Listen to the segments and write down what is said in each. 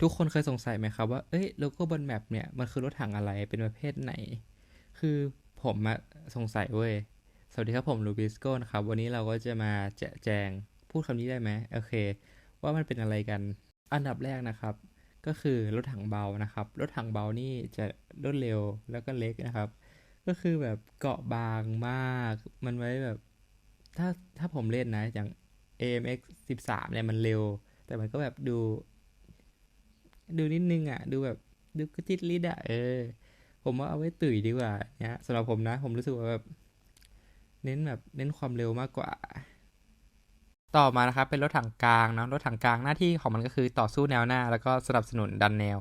ทุกคนเคยสงสัยไหมครับว่า เอ้ยโลโก้บนแมปเนี่ย มันคือรถถังอะไร เป็นประเภทไหน คือผมอะสงสัยเว้ย สวัสดีครับผมลูบิสโก้นะครับ วันนี้เราก็จะมาแจกแจง พูดคำนี้ได้ไหมโอเค ว่ามันเป็นอะไรกัน อันดับแรกนะครับ ก็คือรถถังเบานะครับ รถถังเบานี่จะรวดเร็วแล้วก็เล็กนะครับ ก็คือแบบเกาะบางมาก มันไว้แบบ ถ้าถ้าผมเล่นนะ อย่าง AMX 13เนี่ยมันเร็ว แต่มันก็แบบดู ดูนิดนึงอะ ดูแบบดูกระจิตริดอะเออ ผมว่าเอาไว้ตุ๋ยดีกว่าเนี่ยสำหรับผมนะ ผมรู้สึกว่าแบบเน้นแบบเน้นความเร็วมากกว่า ต่อมานะครับเป็นรถถังกลางนะรถถังกลางหน้าที่ของมันก็คือต่อสู้แนวหน้า แล้วก็สนับสนุนดันแนว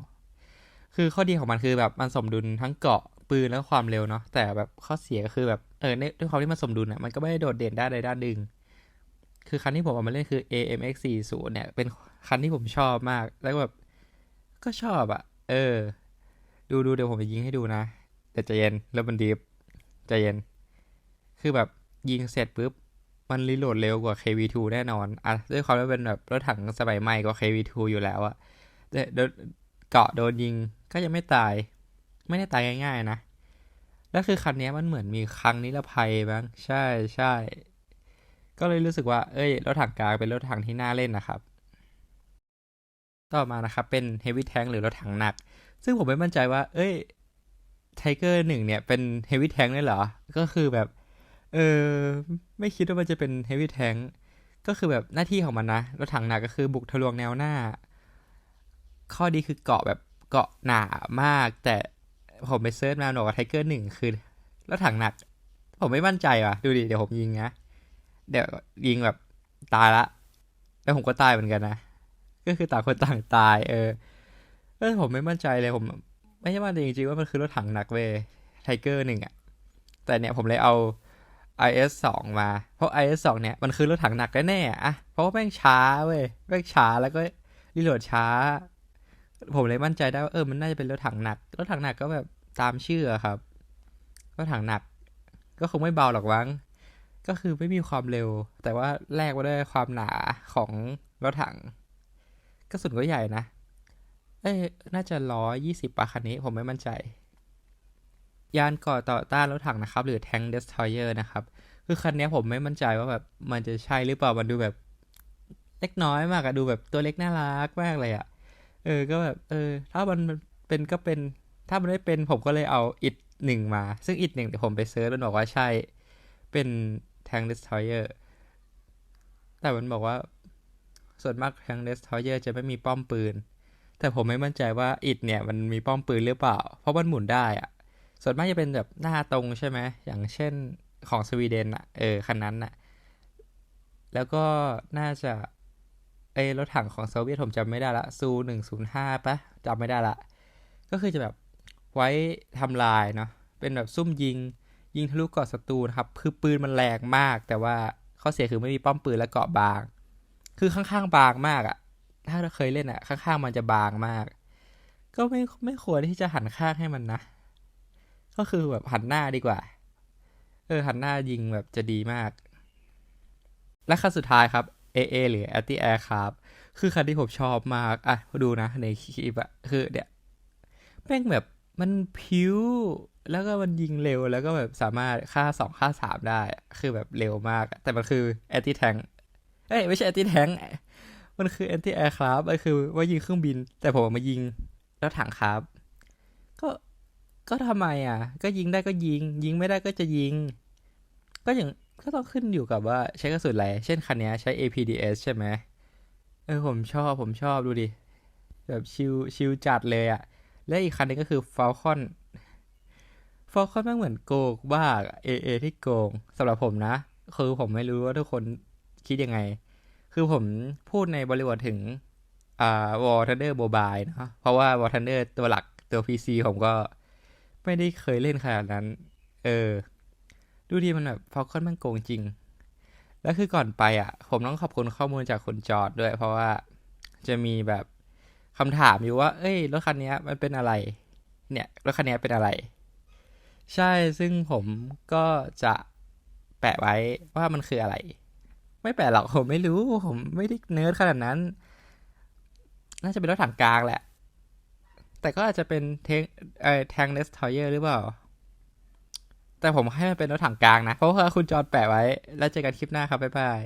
คือข้อดีของมันคือแบบมันสมดุลทั้งเกาะปืนแล้วก็ความเร็วเนาะแต่แบบข้อเสียก็คือแบบเออในด้วยความที่มันสมดุลอะมันก็ไม่ได้โดดเด่นด้านใดด้านหนึ่งคือคันที่ผมเอามาเล่นคือ AMX 40เนี่ยเป็นคันที่ผมชอบมาก แล้วแบบ ก็ชอบอะเออ ดูดูเดี๋ยวผมจะยิงให้ดูนะ แต่ใจเย็นแล้วมันดีฟใจเย็น คือแบบยิงเสร็จปุ๊บ มันรีโหลดเร็วกว่า KV2 แน่นอน อะ ด้วยความที่เป็นแบบรถถังสมัยใหม่กว่า KV2 อยู่แล้วอะแต่โดนเกาะโดนยิงก็ยังไม่ตาย ไม่ได้ตายง่ายๆนะแล้วคือคันนี้มันเหมือนมีครั้งนิรภัยบ้างใช่ใช่ก็เลยรู้สึกว่า เอ้ย รถถังกลางเป็นรถถังที่น่าเล่นนะครับ ต่อมานะครับเป็น Heavy Tank หรือรถถังหนัก ซึ่งผมไม่มั่นใจว่า เอ้ย Tiger หนึ่งเนี่ยเป็น Heavy Tank ได้เหรอ ก็คือแบบ เออไม่คิดว่ามันจะเป็น Heavy Tank ก็คือแบบหน้าที่ของมันนะ รถถังหนักก็คือบุกทะลวงแนวหน้า ข้อดีคือเกาะแบบเกาะหนามาก แต่ผมไปเซิร์ชมาบอกว่า Tiger หนึ่งคือรถถังหนัก ผมไม่มั่นใจว่ะ ดูดิ เดี๋ยวผมยิงนะ เดี๋ยวยิงแบบตายละ แล้วผมก็ตายเหมือนกันนะ ก็คือต่างคนต่างตาย เออเออผมไม่มั่นใจเลยผม ไม่ใช่มั่นใจจริงๆว่ามันคือรถถังหนักเวไทเกอร์หนึ่งอะแต่เนี่ยผมเลยเอา IS 2 มา เพราะ IS 2 เนี่ย มันคือรถถังหนักแน่ๆอะเพราะว่าแม่งช้าเว้ยแม่งช้าแล้วก็รีโหลดช้า ผมเลยมั่นใจได้ว่าเออมันน่าจะเป็นรถถังหนัก รถถังหนักก็แบบตามชื่อครับรถถังหนัก ก็คงไม่เบาหรอกมั้งก็คือไม่มีความเร็ว แต่ว่าแลกมาด้วยความหนาของรถถัง กระสุนก็ใหญ่นะ เอ้ยน่าจะร้อยยี่สิบปะคันนี้ผมไม่มั่นใจ ยานก่อต่อต้านรถถังนะครับ หรือ Tank Destroyer นะครับ คือคันนี้ผมไม่มั่นใจว่าแบบมันจะใช่หรือเปล่ามันดูแบบเล็กน้อยมากอะดูแบบตัวเล็กน่ารักมากเลยอะเออก็แบบเออ ถ้ามันเป็นก็เป็นถ้ามันไม่เป็นผมก็เลยเอาอิดหนึ่งมา ซึ่งอิดหนึ่งเดี๋ยวผมไปเซิร์ชมันบอกว่าใช่เป็น Tank Destroyer แต่มันบอกว่า ส่วนมาก Tank Destroyer จะไม่มีป้อมปืน แต่ผมไม่มั่นใจว่าอิดเนี่ยมันมีป้อมปืนหรือเปล่า เพราะมันหมุนได้อะส่วนมากจะเป็นแบบหน้าตรงใช่ไหมอย่างเช่นของสวีเดนอะเออคันนั้นอะแล้วก็น่าจะเอรถถังของโซเวียตผมจำไม่ได้ละซูหนึ่งศูนย์ห้าปะจำไม่ได้ละ ก็คือจะแบบไว้ทำลายเนาะเป็นแบบซุ่มยิง ยิงทะลุเกาะศัตรูนะครับ คือปืนมันแรงมาก แต่ว่าข้อเสียคือไม่มีป้อมปืนและเกาะบาง คือข้างๆบางมากอะถ้าเราเคยเล่นอะข้างๆมันจะบางมาก ก็ไม่ไม่ควรที่จะหันข้างให้มันนะ ก็คือแบบหันหน้าดีกว่า เออหันหน้ายิงแบบจะดีมาก และคันสุดท้ายครับ AA หรือ Anti Aircraft คือคันที่ผมชอบมาก อะดูนะในคลิปอะคือเนี่ยแม่งแบบมันพิ้ว แล้วก็มันยิงเร็วแล้วก็แบบสามารถฆ่าสองฆ่าสามได้ คือแบบเร็วมาก แต่มันคือ Anti Tank เอ้ยไม่ใช่ Anti Tank มันคือ Anti Aircraft มันคือว่ายิงเครื่องบิน แต่ผมมายิงแล้วถังครับ ก็ก็ทำไมอะ ก็ยิงได้ก็ยิง ยิงไม่ได้ก็จะยิง ก็อย่างก็ต้องขึ้นอยู่กับว่าใช้กระสุนอะไร เช่นคันนี้ใช้ APDS ใช่ไหมเออผมชอบผมชอบดูดิ แบบชิลชิลจัดเลยอะ และอีกคันนึงก็คือ Falcon Falcon แม่เหมือนโกงบ้าเอเอที่โกงสำหรับผมนะ คือผมไม่รู้ว่าทุกคน คิดยังไง คือผมพูดในบริบทถึงอ่า War Thunder Mobile เนะเพราะว่า War Thunder ตัวหลักตัว PC ผมก็ไม่ได้เคยเล่นขนาดนั้น เออ ดูดีมันแบบ Falcon มันโกงจริง แล้วคือก่อนไปอะ ผมต้องขอบคุณข้อมูลจากคุณจอดด้วย เพราะว่าจะมีแบบคำถามอยู่ว่า เอ้ย รถคันนี้มันเป็นอะไร เนี่ย รถคันนี้เป็นอะไร ใช่ ซึ่งผมก็จะแปะไว้ว่ามันคืออะไร ไม่แปลกหรอกผมไม่รู้ ผมไม่ได้เนิร์ดขนาดนั้น น่าจะเป็นรถถังกลางแหละ แต่ก็อาจจะเป็นเทงเอ่อแทงเนสทอยเยอร์หรือเปล่า แต่ผมให้มันเป็นรถถังกลางนะ เพราะว่าคุณจอร์ดแปะไว้ แล้วเจอกันคลิปหน้าครับ บ๊ายบาย